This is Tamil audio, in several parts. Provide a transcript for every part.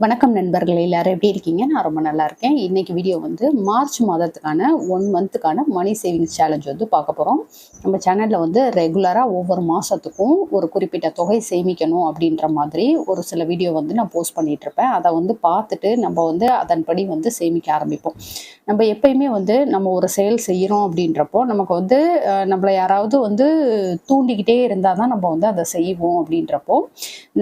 வணக்கம் நண்பர்கள் எல்லாரும் எப்படி இருக்கீங்க? நான் ரொம்ப நல்லா இருக்கேன். இன்னைக்கு வீடியோ வந்து மார்ச் மாதத்துக்கான ஒன் மந்த்துக்கான மணி சேவிங்ஸ் சேலஞ்ச் வந்து பார்க்க போகிறோம் நம்ம சேனலில் வந்து ரெகுலராக ஒவ்வொரு மாதத்துக்கும் ஒரு குறிப்பிட்ட தொகை சேமிக்கணும் அப்படின்ற மாதிரி ஒரு சில வீடியோ வந்து நான் போஸ்ட் பண்ணிகிட்டு இருப்பேன். அதை வந்து பார்த்துட்டு நம்ம வந்து அதன்படி வந்து சேமிக்க ஆரம்பிப்போம். நம்ம எப்பயுமே வந்து நம்ம ஒரு செயல் செய்கிறோம் அப்படின்றப்போ நமக்கு வந்து நம்மளை யாராவது வந்து தூண்டிக்கிட்டே இருந்தால் தான் நம்ம வந்து அதை செய்வோம் அப்படின்றப்போ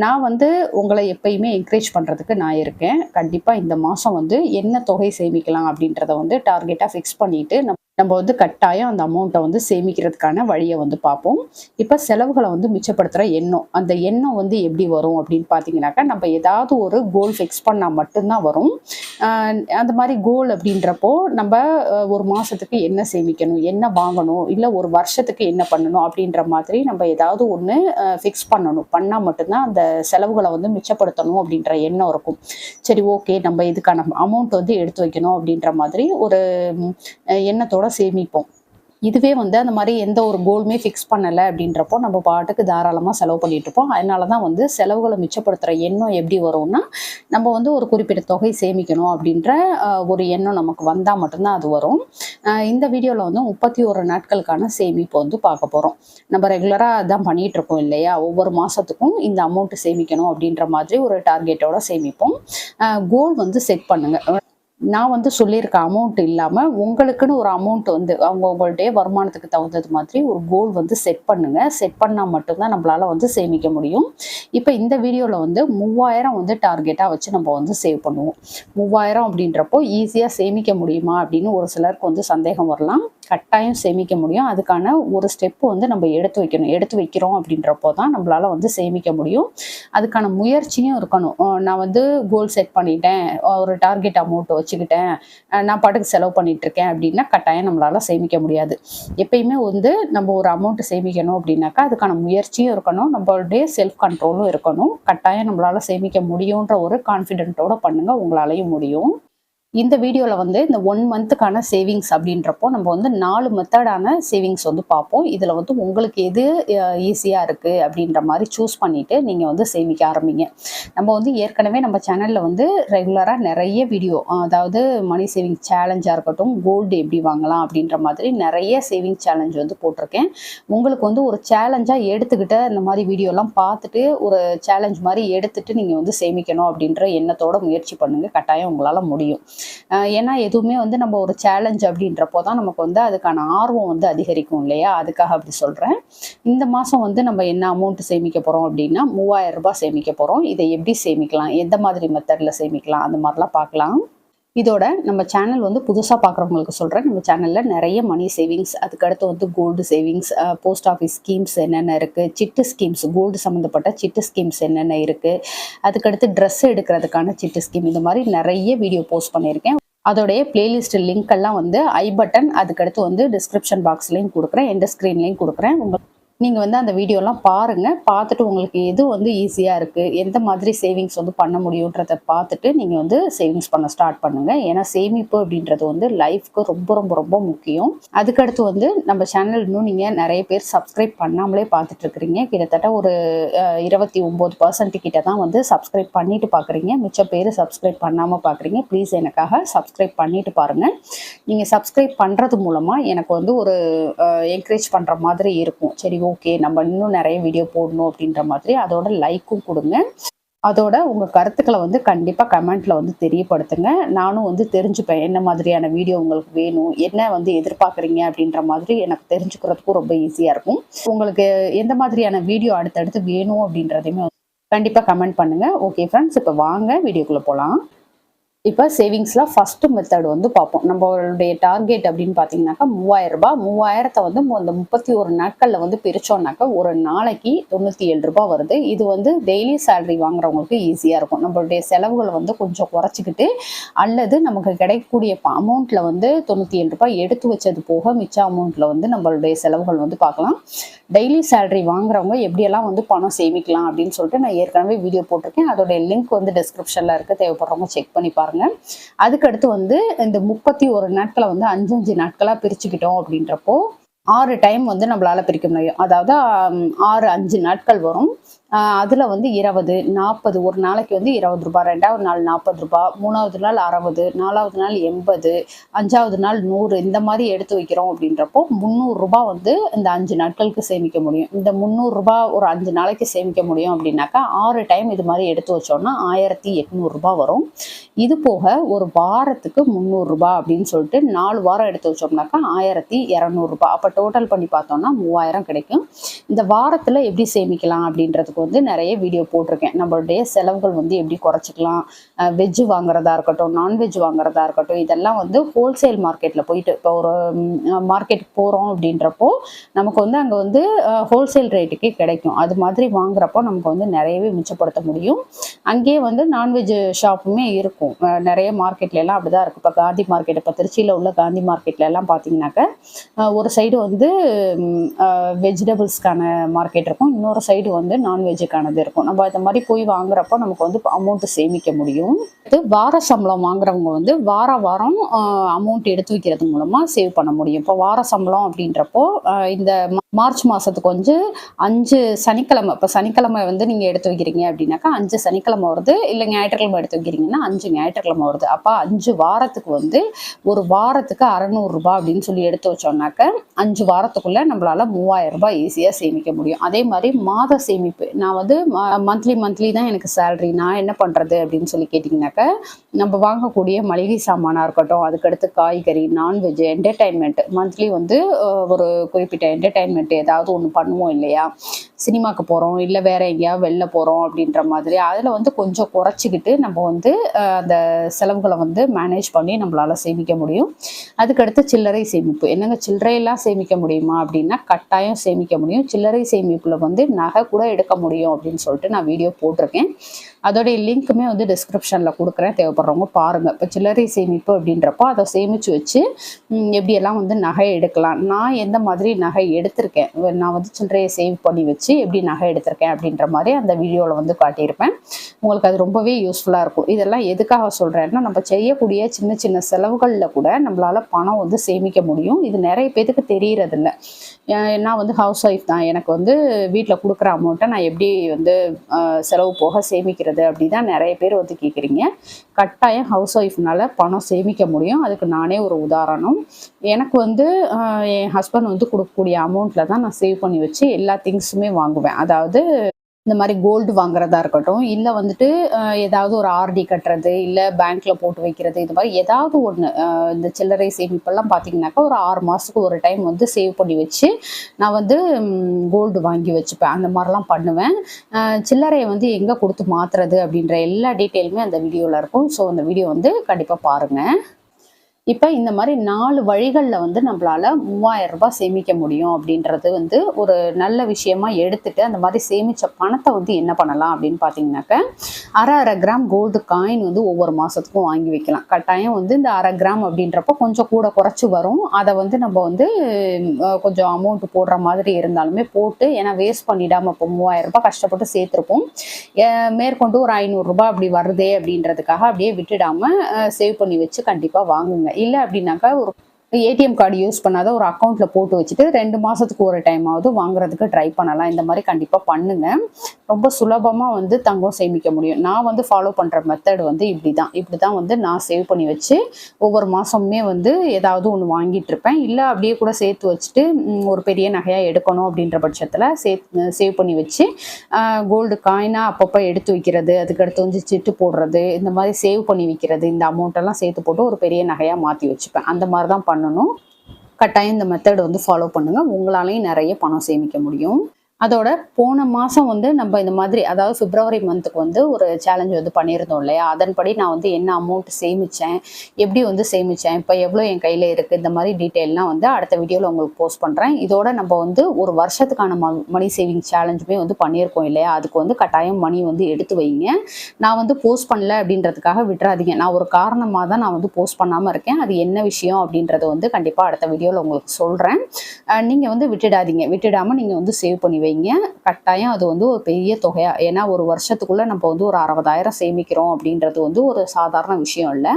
நான் வந்து உங்களை எப்பயுமே என்கரேஜ் பண்ணுறதுக்கு நான் இருக்கேன். கண்டிப்பாக இந்த மாதம் வந்து என்ன தொகை சேமிக்கலாம் அப்படின்றத வந்து டார்கெட்டாக ஃபிக்ஸ் பண்ணிட்டு நம்ம நம்ம வந்து கட்டாயம் அந்த அமௌண்ட்டை வந்து சேமிக்கிறதுக்கான வழியை வந்து பார்ப்போம். இப்போ செலவுகளை வந்து மிச்சப்படுத்துகிற எண்ணம் அந்த எண்ணம் வந்து எப்படி வரும் அப்படின்னு பார்த்தீங்கன்னாக்கா நம்ம ஏதாவது ஒரு கோல் ஃபிக்ஸ் பண்ணால் மட்டும்தான் வரும். அந்த மாதிரி கோல் அப்படின்றப்போ நம்ம ஒரு மாதத்துக்கு என்ன சேமிக்கணும் என்ன வாங்கணும் இல்லை ஒரு வருஷத்துக்கு என்ன பண்ணணும் அப்படின்ற மாதிரி நம்ம ஏதாவது ஒன்று ஃபிக்ஸ் பண்ணணும். பண்ணால் மட்டும்தான் அந்த செலவுகளை வந்து மிச்சப்படுத்தணும் அப்படின்ற எண்ணம் இருக்கும். சரி ஓகே நம்ம இதுக்கான அமௌண்ட் வந்து எடுத்து வைக்கணும் அப்படின்ற மாதிரி ஒரு எண்ணத்தோட கூட சேமிப்போம். இதுவே வந்து அந்த மாதிரி எந்த ஒரு கோலுமே ஃபிக்ஸ் பண்ணலை அப்படின்றப்போ நம்ம பாட்டுக்கு தாராளமாக செலவு பண்ணிட்டு இருப்போம். அதனால தான் வந்து செலவுகளை மிச்சப்படுத்துகிற எண்ணம் எப்படி வரும்னா நம்ம வந்து ஒரு குறிப்பிட்ட தொகை சேமிக்கணும் அப்படின்ற ஒரு எண்ணம் நமக்கு வந்தால் மட்டும்தான் அது வரும். இந்த வீடியோவில் வந்து முப்பத்தி ஒரு நாட்களுக்கான சேமிப்பு வந்து பார்க்க போகிறோம் நம்ம ரெகுலராக அதான் பண்ணிகிட்டு இருக்கோம் இல்லையா? ஒவ்வொரு மாதத்துக்கும் இந்த அமௌண்ட் சேமிக்கணும் அப்படின்ற மாதிரி ஒரு டார்கெட்டோட சேமிப்போம். கோல் வந்து செட் பண்ணுங்க. நான் வந்து சொல்லியிருக்க அமௌண்ட் இல்லாமல் உங்களுக்குன்னு ஒரு அமௌண்ட் வந்து அவங்க உங்களுடைய வருமானத்துக்கு தகுந்தது மாதிரி ஒரு கோல் வந்து செட் பண்ணுங்க. செட் பண்ணால் மட்டும்தான் நம்மளால வந்து சேமிக்க முடியும். இப்போ இந்த வீடியோவில் வந்து மூவாயிரம் வந்து டார்கெட்டாக வச்சு நம்ம வந்து சேவ் பண்ணுவோம். மூவாயிரம் அப்படின்றப்போ ஈஸியாக சேமிக்க முடியுமா அப்படின்னு ஒரு சிலருக்கு வந்து சந்தேகம் வரலாம். கட்டாயம் சேமிக்க முடியும். அதுக்கான ஒரு ஸ்டெப்பு வந்து நம்ம எடுத்து வைக்கணும். எடுத்து வைக்கிறோம் அப்படின்றப்போ தான் நம்மளால வந்து சேமிக்க முடியும். அதுக்கான முயற்சியும் இருக்கணும். நான் வந்து கோல் செட் பண்ணிட்டேன். ஒரு டார்கெட் அமௌண்ட் வச்சுக்கிட்டேன். நான் பாட்டுக்கு செலவு பண்ணிட்டு இருக்கேன் அப்படின்னா கட்டாயம் நம்மளால சேமிக்க முடியாது. எப்பயுமே வந்து நம்ம ஒரு அமௌண்ட் சேமிக்கணும் அப்படின்னாக்கா அதுக்கான முயற்சியும் இருக்கணும். நம்மளுடைய செல்ஃப் கண்ட்ரோலும் இருக்கணும். கட்டாயம் நம்மளால சேமிக்க முடியுன்ற ஒரு கான்ஃபிடென்ட்டோட பண்ணுங்க. உங்களாலையும் முடியும். இந்த வீடியோவில் வந்து இந்த ஒன் மந்த்துக்கான சேவிங்ஸ் அப்படின்றப்போ நம்ம வந்து நாலு மெத்தடான சேவிங்ஸ் வந்து பார்ப்போம். இதில் வந்து உங்களுக்கு எது ஈஸியாக இருக்குது அப்படின்ற மாதிரி சூஸ் பண்ணிவிட்டு நீங்கள் வந்து சேமிக்க ஆரம்பிங்க. நம்ம வந்து ஏற்கனவே நம்ம சேனலில் வந்து ரெகுலராக நிறைய வீடியோ அதாவது மணி சேவிங் சேலஞ்சாக இருக்கட்டும் கோல்டு எப்படி வாங்கலாம் அப்படின்ற மாதிரி நிறைய சேவிங் சேலஞ்ச் வந்து போட்டிருக்கேன். உங்களுக்கு வந்து ஒரு சேலஞ்சாக எடுத்துக்கிட்ட இந்த மாதிரி வீடியோலாம் பார்த்துட்டு ஒரு சேலஞ்ச் மாதிரி எடுத்துகிட்டு நீங்கள் வந்து சேமிக்கணும் அப்படின்ற எண்ணத்தோட முயற்சி பண்ணுங்கள் கட்டாயம் உங்களால் முடியும். ஏன்னா எதுவுமே வந்து நம்ம ஒரு சேலஞ்ச் அப்படின்றப்போ தான் நமக்கு வந்து அதுக்கான ஆர்வம் வந்து அதிகரிக்கும் இல்லையா? அதுக்காக அப்படி சொல்கிறேன் இந்த மாதம் வந்து நம்ம என்ன அமௌண்ட் சேமிக்க போகிறோம் அப்படின்னா மூவாயிரம் ரூபாய் சேமிக்க போகிறோம் இதை எப்படி சேமிக்கலாம்? எந்த மாதிரி மெத்தடில் சேமிக்கலாம்? அந்த மாதிரிலாம் பார்க்கலாம். இதோட நம்ம சேனல் வந்து புதுசாக பார்க்குறவங்களுக்கு சொல்கிறேன் நம்ம சேனலில் நிறைய மணி சேவிங்ஸ் அதுக்கடுத்து வந்து gold savings post office schemes என்னென்ன இருக்குது சிட்டு ஸ்கீம்ஸ் கோல்டு சம்மந்தப்பட்ட சிட்டு ஸ்கீம்ஸ் என்னென்ன இருக்குது அதுக்கடுத்து ட்ரெஸ் எடுக்கிறதுக்கான சிட்டு ஸ்கீம் இந்த மாதிரி நிறைய வீடியோ போஸ்ட் பண்ணியிருக்கேன். அதோடைய பிளேலிஸ்ட் லிங்க் எல்லாம் வந்து ஐ பட்டன் அதுக்கடுத்து வந்து டிஸ்கிரிப்ஷன் பாக்ஸ்லையும் கொடுக்குறேன். எந்த ஸ்க்ரீன்லையும் கொடுக்குறேன். உங்களுக்கு நீங்கள் வந்து அந்த வீடியோலாம் பாருங்கள் பார்த்துட்டு உங்களுக்கு எது வந்து ஈஸியாக இருக்குது எந்த மாதிரி சேவிங்ஸ் வந்து பண்ண முடியுன்றதை பார்த்துட்டு நீங்கள் வந்து சேவிங்ஸ் பண்ண ஸ்டார்ட் பண்ணுங்கள் ஏன்னா சேமிப்பு அப்படின்றது வந்து லைஃப்க்கு ரொம்ப ரொம்ப ரொம்ப முக்கியம். அதுக்கடுத்து வந்து நம்ம சேனல் இன்னும் நீங்கள் நிறைய பேர் சப்ஸ்கிரைப் பண்ணாமலே பார்த்துட்டு இருக்கிறீங்க. கிட்டத்தட்ட ஒரு இருபத்தி ஒம்பது பர்சன்ட் கிட்ட தான் வந்து சப்ஸ்கிரைப் பண்ணிட்டு பார்க்குறீங்க. மிச்ச பேர் சப்ஸ்கிரைப் பண்ணாமல் பார்க்குறீங்க. ப்ளீஸ் எனக்காக சப்ஸ்கிரைப் பண்ணிட்டு பாருங்கள் நீங்கள் சப்ஸ்கிரைப் பண்ணுறது மூலமாக எனக்கு வந்து ஒரு என்கரேஜ் பண்ணுற மாதிரி இருக்கும். சரி ஓகே நம்ம இன்னும் நிறைய வீடியோ போடணும் அப்படின்ற மாதிரி அதோட லைக்கும் கொடுங்க. அதோட உங்கள் கருத்துக்களை வந்து கண்டிப்பாக கமெண்ட்டில் வந்து தெரியப்படுத்துங்க. நானும் வந்து தெரிஞ்சுப்பேன் என்ன மாதிரியான வீடியோ உங்களுக்கு வேணும் என்ன வந்து எதிர்பார்க்குறீங்க அப்படின்ற மாதிரி எனக்கு தெரிஞ்சுக்கிறதுக்கும் ரொம்ப ஈஸியாக இருக்கும். உங்களுக்கு எந்த மாதிரியான வீடியோ அடுத்தடுத்து வேணும் அப்படின்றதையுமே கண்டிப்பாக கமெண்ட் பண்ணுங்கள் ஓகே ஃப்ரெண்ட்ஸ் இப்போ வாங்க வீடியோக்குள்ளே போகலாம் இப்போ சேவிங்ஸில் ஃபஸ்ட்டு மெத்தட் வந்து பார்ப்போம். நம்மளுடைய டார்கெட் அப்படின்னு பார்த்தீங்கன்னாக்கா மூவாயிரம் ரூபாய். மூவாயிரத்தை வந்து அந்த முப்பத்தி ஒரு நாட்களில் வந்து பிரித்தோம்னாக்கா ஒரு நாளைக்கு தொண்ணூற்றி ஏழு ரூபாய் வருது. இது வந்து டெய்லி சேலரி வாங்குறவங்களுக்கு ஈஸியாக இருக்கும். நம்மளுடைய செலவுகளை வந்து கொஞ்சம் குறைச்சிக்கிட்டு அல்லது நமக்கு கிடைக்கக்கூடிய அமௌண்ட்டில் வந்து தொண்ணூற்றி ஏழு ரூபாய் எடுத்து வச்சது போக மிச்ச அமௌண்ட்டில் வந்து நம்மளுடைய செலவுகள் வந்து பார்க்கலாம். டெய்லி சேலரி வாங்குறவங்க எப்படியெல்லாம் வந்து பணம் சேமிக்கலாம் அப்படின்னு சொல்லிட்டு நான் ஏற்கனவே வீடியோ போட்டிருக்கேன். அதோடைய லிங்க் வந்து டிஸ்கிரிப்ஷனில் இருக்குது தேவைப்படுறவங்க செக் பண்ணி பாருங்க அதுக்கடுத்து வந்து இந்த முப்பத்தி ஒரு நாட்களை வந்து அஞ்சு அஞ்சு நாட்களாக பிரிச்சுக்கிட்டோம் அப்படின்றப்போ ஆறு டைம் வந்து நம்மளால பிரிக்க முடியும். அதாவது ஆறு அஞ்சு நாட்கள் வரும். அதில் வந்து இருபது நாற்பது ஒரு நாளைக்கு வந்து இருபது ரூபாய் ரெண்டாவது நாள் நாற்பது ரூபாய் மூணாவது நாள் அறுபது நாலாவது நாள் எண்பது அஞ்சாவது நாள் நூறு இந்த மாதிரி எடுத்து வைக்கிறோம் அப்படின்றப்போ முந்நூறுரூபா வந்து இந்த அஞ்சு நாட்களுக்கு சேமிக்க முடியும். இந்த முந்நூறுரூபா ஒரு அஞ்சு நாளைக்கு சேமிக்க முடியும் அப்படின்னாக்கா ஆறு டைம் இது மாதிரி எடுத்து வச்சோம்னா ஆயிரத்தி எட்நூறுரூபா வரும். இது போக ஒரு வாரத்துக்கு முந்நூறுரூபா அப்படின்னு சொல்லிட்டு நாலு வாரம் எடுத்து வச்சோம்னாக்கா ஆயிரத்தி இரநூறுபா அப்போ டோட்டல் பண்ணி பார்த்தோம்னா மூவாயிரம் கிடைக்கும். இந்த வாரத்தில் எப்படி சேமிக்கலாம் அப்படின்றதுக்கு வந்து நிறைய வீடியோ போட்டிருக்கேன். நம்மளுடைய செலவுகள் வந்து எப்படி குறைச்சிக்கலாம்? வெஜ்ஜு வாங்குறதா இருக்கட்டும் நான்வெஜ் வாங்குறதா இருக்கட்டும் இதெல்லாம் வந்து ஹோல்சேல் மார்க்கெட்டில் போயிட்டு இப்போ ஒரு மார்க்கெட்டுக்கு போகிறோம் அப்படின்றப்போ நமக்கு வந்து அங்கே வந்து ஹோல்சேல் ரேட்டுக்கே கிடைக்கும். அது மாதிரி வாங்குறப்போ நமக்கு வந்து நிறையவே மிச்சப்படுத்த முடியும். அங்கேயே வந்து நான்வெஜ் ஷாப்புமே இருக்கும். நிறைய மார்க்கெட்ல எல்லாம் அப்படிதான் இருக்கு. இப்போ காந்தி மார்க்கெட் இப்போ திருச்சியில் உள்ள காந்தி மார்க்கெட்ல எல்லாம் பார்த்தீங்கன்னாக்க ஒரு சைடு வந்து வெஜிடபிள்ஸ்க்கான மார்க்கெட் இருக்கும். இன்னொரு சைடு வந்து நான் நான்வெஜ்ஜுக்கானது இருக்கும். நம்ம இந்த மாதிரி போய் வாங்குறப்போ நமக்கு வந்து அமௌண்ட் சேமிக்க முடியும். இது வார சம்பளம் வாங்குறவங்க வந்து வார வாரம் அமௌண்ட் எடுத்து வைக்கிறது மூலமா சேவ் பண்ண முடியும். இப்போ வார சம்பளம் அப்படின்றப்போ இந்த மார்ச் மாதத்துக்கு வந்து அஞ்சு சனிக்கிழமை இப்போ சனிக்கிழமை வந்து நீங்கள் எடுத்து வைக்கிறீங்க அப்படின்னாக்கா அஞ்சு சனிக்கிழமை வருது. இல்லை ஞாயிற்றுக்கிழமை எடுத்து வைக்கிறீங்கன்னா அஞ்சு ஞாயிற்றுக்கிழமை வருது. அப்போ அஞ்சு வாரத்துக்கு வந்து ஒரு வாரத்துக்கு அறநூறுரூபா அப்படின்னு சொல்லி எடுத்து வச்சோம்னாக்க அஞ்சு வாரத்துக்குள்ளே நம்மளால் மூவாயிரம் ரூபாய் ஈஸியாக சேமிக்க முடியும். அதே மாதிரி மாத சேமிப்பு. நான் வந்து மந்த்லி மந்த்லி தான் எனக்கு சேலரி நான் என்ன பண்ணுறது அப்படின்னு சொல்லி கேட்டிங்கனாக்க நம்ம வாங்கக்கூடிய மளிகை சாமானாக இருக்கட்டும் அதுக்கடுத்து காய்கறி நான்வெஜ் என்டர்டைன்மெண்ட் மந்த்லி வந்து ஒரு குறிப்பிட்ட என்டர்டைன்மெண்ட் ஏதாவது ஒன்று பண்ணுவோம் இல்லையா? சினிமாக்கு போகிறோம் இல்லை வேற எங்கேயாவது வெளில போகிறோம் அப்படின்ற மாதிரி. அதில் வந்து கொஞ்சம் குறைச்சிக்கிட்டு நம்ம வந்து அந்த செலவுகளை வந்து மேனேஜ் பண்ணி நம்மளால் சேமிக்க முடியும். அதுக்கடுத்து சில்லறை சேமிப்பு. என்னங்க சில்லறையெல்லாம் சேமிக்க முடியுமா அப்படின்னா கட்டாயம் சேமிக்க முடியும். சில்லறை சேமிப்பில் வந்து நகை கூட எடுக்க முடியும் அப்படின்னு சொல்லிட்டு நான் வீடியோ போட்டிருக்கேன். அதோடைய லிங்க்குமே வந்து டிஸ்கிரிப்ஷனில் கொடுக்குறேன். தேவைப்படுறவங்க பாருங்கள் இப்போ சில்லறை சேமிப்பு அப்படின்றப்போ அதை சேமித்து வச்சு எப்படியெல்லாம் வந்து நகை எடுக்கலாம்? நான் எந்த மாதிரி நகை எடுத்திருக்கேன்? நான் வந்து சில்லறையை சேவ் பண்ணி வச்சு எப்படி நகை எடுத்திருக்கேன் அப்படின்ற மாதிரி அந்த வீடியோவில் வந்து காட்டியிருப்பேன். உங்களுக்கு அது ரொம்பவே யூஸ்ஃபுல்லாக இருக்கும். இதெல்லாம் எதுக்காக சொல்கிறேன்னா நம்ம செய்யக்கூடிய சின்ன சின்ன செலவுகளில் கூட நம்மளால் பணம் வந்து சேமிக்க முடியும். இது நிறைய பேத்துக்கு தெரியறதில்ல. நான் வந்து ஹவுஸ் ஒய்ஃப் தான். எனக்கு வந்து வீட்டில் கொடுக்குற அமௌண்ட்டை நான் எப்படி வந்து செலவு போக சேமிக்கிறது அப்படி தான் நிறைய பேர் வந்து கேட்குறீங்க கட்டாயம் ஹவுஸ் ஒய்ஃப்னால பணம் சேமிக்க முடியும். அதுக்கு நானே ஒரு உதாரணம். எனக்கு வந்து என் ஹஸ்பண்ட் வந்து கொடுக்கக்கூடிய அமௌண்ட்டில் தான் நான் சேவ் பண்ணி வச்சு எல்லா திங்ஸுமே வாங்குவேன். அதாவது இந்த மாதிரி கோல்டு வாங்குறதா இருக்கட்டும் இல்லை வந்துட்டு ஏதாவது ஒரு ஆர்டி கட்டுறது இல்லை பேங்க்ல போட்டு வைக்கிறது இது மாதிரி ஏதாவது ஒன்று இந்த சில்லறை சேமிப்பெல்லாம் பார்த்தீங்கன்னாக்கா ஒரு ஆறு மாதத்துக்கு ஒரு டைம் வந்து சேவ் பண்ணி வச்சு நான் வந்து கோல்டு வாங்கி வச்சுப்பேன். அந்த மாதிரிலாம் பண்ணுவேன். சில்லறையை வந்து எங்கே கொடுத்து மாற்றுறது அப்படின்ற எல்லா டீட்டெயிலுமே அந்த வீடியோவில் இருக்கும். ஸோ அந்த வீடியோ வந்து கண்டிப்பாக பாருங்கள் இப்போ இந்த மாதிரி நாலு வழிகளில் வந்து நம்மளால் மூவாயிரம் ரூபாய் சேமிக்க முடியும் அப்படின்றது வந்து ஒரு நல்ல விஷயமா எடுத்துட்டு அந்த மாதிரி சேமித்த பணத்தை வந்து என்ன பண்ணலாம் அப்படின்னு பார்த்தீங்கன்னாக்க அரை அரை கிராம் கோல்டு காயின் வந்து ஒவ்வொரு மாதத்துக்கும் வாங்கி வைக்கலாம். கட்டாயம் வந்து இந்த அரை கிராம் அப்படின்றப்போ கொஞ்சம் கூட குறைச்சி வரும். அதை வந்து நம்ம வந்து கொஞ்சம் அமௌண்ட் போடுற மாதிரி இருந்தாலுமே போட்டு ஏன்னா வேஸ்ட் பண்ணிடாமல் இப்போ மூவாயிரம் ரூபாய் கஷ்டப்பட்டு சேர்த்துருப்போம். மேற்கொண்டு ஒரு ஐநூறுரூபா அப்படி வருதே அப்படின்றதுக்காக அப்படியே விட்டுடாமல் சேவ் பண்ணி வச்சு கண்டிப்பாக வாங்குங்க. இல்லை அப்படின்னாக்கா ஒரு ஏடிஎம் கார்டு யூஸ் பண்ணாத ஒரு அக்கௌண்ட்டில் போட்டு வச்சுட்டு ரெண்டு மாதத்துக்கு ஒரு டைமாவது வாங்குறதுக்கு ட்ரை பண்ணலாம். இந்த மாதிரி கண்டிப்பாக பண்ணுங்க. ரொம்ப சுலபமாக வந்து தங்கம் சேமிக்க முடியும். நான் வந்து ஃபாலோ பண்ணுற மெத்தட் வந்து இப்படி தான் இப்படி தான் வந்து நான் சேவ் பண்ணி வச்சு ஒவ்வொரு மாதமுமே வந்து ஏதாவது ஒன்று வாங்கிட்டு இருப்பேன். இல்லை அப்படியே கூட சேர்த்து வச்சுட்டு ஒரு பெரிய நகையாக எடுக்கணும் அப்படின்ற பட்சத்தில் சே சேவ் பண்ணி வச்சு கோல்டு காயினாக அப்பப்போ எடுத்து வைக்கிறது அதுக்கடுத்து வந்து சிட்டு போடுறது இந்த மாதிரி சேவ் பண்ணி வைக்கிறது இந்த அமௌண்ட்டெல்லாம் சேர்த்து போட்டு ஒரு பெரிய நகையாக மாற்றி வச்சுப்பேன். அந்த மாதிரி தான் பண்ணணும். கட்டாயம் இந்த மெத்தட் வந்து ஃபாலோ பண்ணுங்க. உங்களாலையும் நிறைய பணம் சேமிக்க முடியும். அதோட போன மாதம் வந்து நம்ம இந்த மாதிரி அதாவது பிப்ரவரி மந்த்துக்கு வந்து ஒரு சேலஞ்ச் வந்து பண்ணியிருந்தோம் இல்லையா? அதன்படி நான் வந்து என்ன அமௌண்ட் சேமித்தேன் எப்படி வந்து சேமித்தேன் இப்போ எவ்வளோ என் கையில் இருக்குது இந்த மாதிரி டீட்டெயில்லாம் வந்து அடுத்த வீடியோவில் உங்களுக்கு போஸ்ட் பண்ணுறேன் இதோட நம்ம வந்து ஒரு வருஷத்துக்கான ம மணி சேவிங் சேலஞ்சுமே வந்து பண்ணியிருக்கோம் இல்லையா? அதுக்கு வந்து கட்டாயம் மணி வந்து எடுத்து வைங்க. நான் வந்து போஸ்ட் பண்ணல அப்படின்றதுக்காக விட்டுறாதீங்க. நான் ஒரு காரணமாக தான் நான் வந்து போஸ்ட் பண்ணாமல் இருக்கேன். அது என்ன விஷயம் அப்படின்றத வந்து கண்டிப்பாக அடுத்த வீடியோவில் உங்களுக்கு சொல்கிறேன் நீங்கள் வந்து விட்டுடாதீங்க. விட்டுடாமல் நீங்கள் வந்து சேவ் பண்ணி வைங்க. வைங்க கட்டாயம் அது வந்து ஒரு பெரிய தொகையாக ஏன்னா ஒரு வருஷத்துக்குள்ளே நம்ம வந்து ஒரு அறுபதாயிரம் சேமிக்கிறோம் அப்படின்றது வந்து ஒரு சாதாரண விஷயம் இல்லை.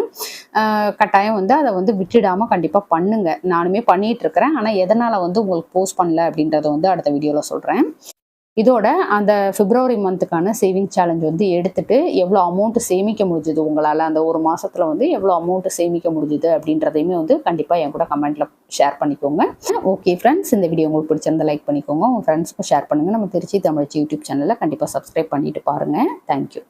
கட்டாயம் வந்து அதை வந்து விட்டுடாமல் கண்டிப்பாக பண்ணுங்க. நானுமே பண்ணிட்டு இருக்கிறேன். ஆனால் எதனால் வந்து உங்களுக்கு போஸ்ட் பண்ணல அப்படின்றத வந்து அடுத்த வீடியோவில் சொல்கிறேன் இதோட அந்த பிப்ரவரி மந்த்துக்கான சேவிங் சேலஞ்ச் வந்து எடுத்துட்டு எவ்வளோ அமௌண்ட் சேமிக்க முடிஞ்சுது உங்களால்? அந்த ஒரு மாதத்தில் வந்து எவ்வளோ அமௌண்ட் சேமிக்க முடிஞ்சுது அப்படின்றதையுமே வந்து கண்டிப்பாக என் கூட கமெண்ட்டில் ஷேர் பண்ணிக்கோங்க. ஓகே ஃப்ரெண்ட்ஸ் இந்த வீடியோ உங்களுக்கு பிடிச்சிருந்தா லைக் பண்ணிக்கோங்க. உங்கள் ஃப்ரெண்ட்ஸ்க்கும் ஷேர் பண்ணுங்கள் நம்ம திருச்சி தமிழ்ச்சி யூடியூப் சேனலில் கண்டிப்பாக சப்ஸ்கிரைப் பண்ணிட்டு பாருங்கள் தேங்க்யூ